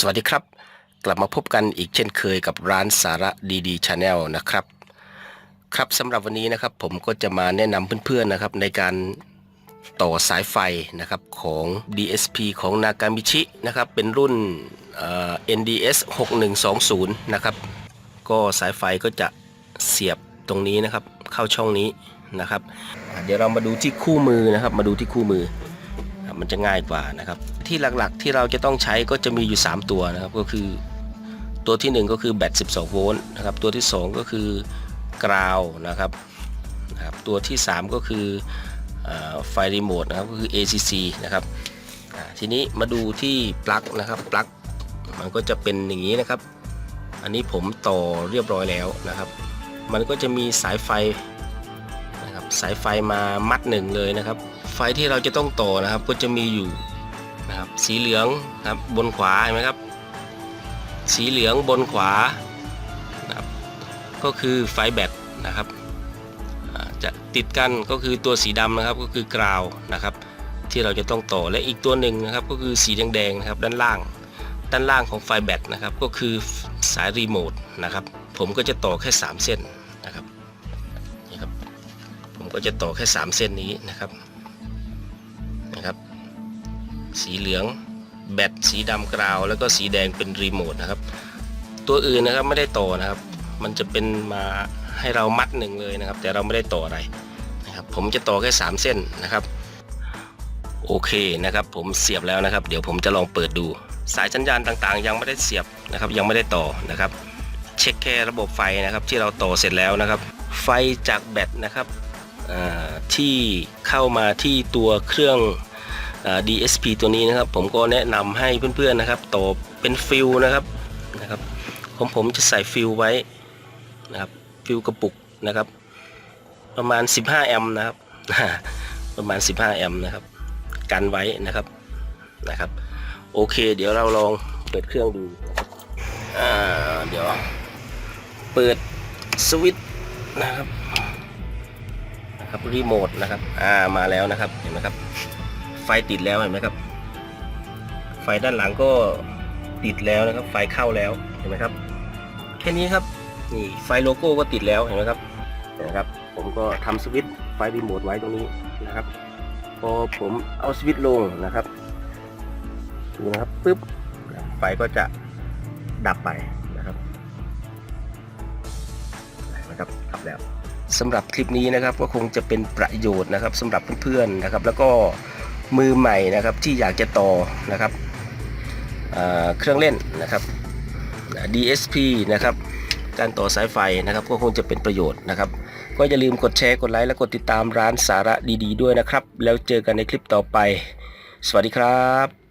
สวัสดีครับ กลับมาพบกันอีกเช่นเคยกับร้านสาระดีๆชาแนลนะครับ ครับสำหรับวันนี้นะครับผมก็จะมาแนะนำเพื่อนๆนะครับในการต่อสายไฟนะครับของ DSP ของ Nakamichi นะครับเป็นรุ่น NDS 6120 นะครับ ก็สายไฟก็จะเสียบตรงนี้นะครับเข้าช่องนี้นะครับ เดี๋ยวเรามาดูที่คู่มือนะครับ มาดูที่คู่มือ มันจะง่ายกว่านะครับ ที่หลักๆที่เราจะต้องใช้ก็จะมีอยู่ 3 ตัวนะครับก็คือตัวทีหนึ่1 ก็คือแบต 12 โวลต์นะครับตัวที่ 2 ก็คือกราวนะครับนะครับ ตัวที่ 3 ก็คือไฟรีโมทนะครับก็คือ ACC นะครับทีนี้มาดูที่ปลั๊กนะครับปลั๊กมันก็จะเป็นอย่างนี้นะครับ อันนี้ผมต่อเรียบร้อยแล้วนะครับ มันก็จะมีสายไฟนะครับสายไฟมามัดหนึ่งเลยนะครับ ไฟที่เราจะต้องต่อนะครับ ก็จะมีอยู่นะครับ สีเหลืองนะครับบนขวาเห็นไหมครับ สีเหลืองบนขวานะครับก็คือไฟแบตนะครับจะติดกันก็คือตัวสีดำนะครับก็คือกราวนะครับ ที่เราจะต้องต่อและอีกตัวหนึ่งนะครับ ก็คือสีแดงๆนะครับด้านล่าง ด้านล่างของไฟแบตนะครับ ก็คือสายรีโมทนะครับ ผมก็จะต่อแค่ 3 เส้นนะครับนี่ครับผมก็จะต่อแค่ 3 เส้นนี้นะครับ นะครับ สีเหลืองแบตสีดำกราว แล้วก็สีแดงเป็นรีโมทนะครับ ตัวอื่นนะครับไม่ได้ต่อนะครับ มันจะเป็นมาให้เรามัดหนึ่งเลยนะครับ แต่เราไม่ได้ต่ออะไรนะครับ ผมจะต่อแค่ 3 เส้นนะครับ โอเคนะครับ ผมเสียบแล้วนะครับ เดี๋ยวผมจะลองเปิดดู สายสัญญาณต่างๆ ยังไม่ได้เสียบนะครับ ยังไม่ได้ต่อนะครับ เช็คแค่ระบบไฟนะครับ ที่เราต่อเสร็จแล้วนะครับ ไฟจากแบตนะครับที่เข้ามาที่ตัวเครื่อง DSP ตัวนี้นะครับ ผมก็แนะนำให้เพื่อนๆนะครับต่อเป็นฟิลนะครับนะครับผมผมจะใส่ฟิลไว้นะครับฟิลกระปุกนะครับ ประมาณ 15 แอมป์นะครับประมาณ 15 แอมป์นะครับ กันไว้นะครับนะครับ โอเค เดี๋ยวเราลองเปิดเครื่องดูอ่าเดี๋ยว เปิดสวิตช์นะครับนะครับรีโมทนะครับอ่ามาแล้วนะครับเห็นไหมครับ ไฟติดแล้วเห็นไหมครับ ไฟด้านหลังก็ติดแล้วนะครับ ไฟเข้าแล้วเห็นไหมครับ แค่นี้ครับนี่ไฟโลโก้ก็ติดแล้วเห็นไหมครับนไหมครับผมก็ทำสวิตช์ไฟรีโมทไว้ตรงนี้นะครับ พอผมเอาสวิตช์ลงนะครับดูนะครับปึ๊บไฟก็จะดับไปนะครับนไหมครับดับแล้วสำหรับคลิปนี้นะครับก็คงจะเป็นประโยชน์นะครับสำหรับเพื่อนๆนะครับ แล้วก็ มือใหม่นะครับที่อยากจะต่อนะครับเเครื่องเล่นนะครับ DSP นะครับการต่อสายไฟนะครับก็คงจะเป็นประโยชน์นะครับ ก็อย่าลืมกดแชร์กดไลค์และกดติดตามร้านสาระดี ๆ ด้วยนะครับ แล้วเจอกันในคลิปต่อไป สวัสดีครับ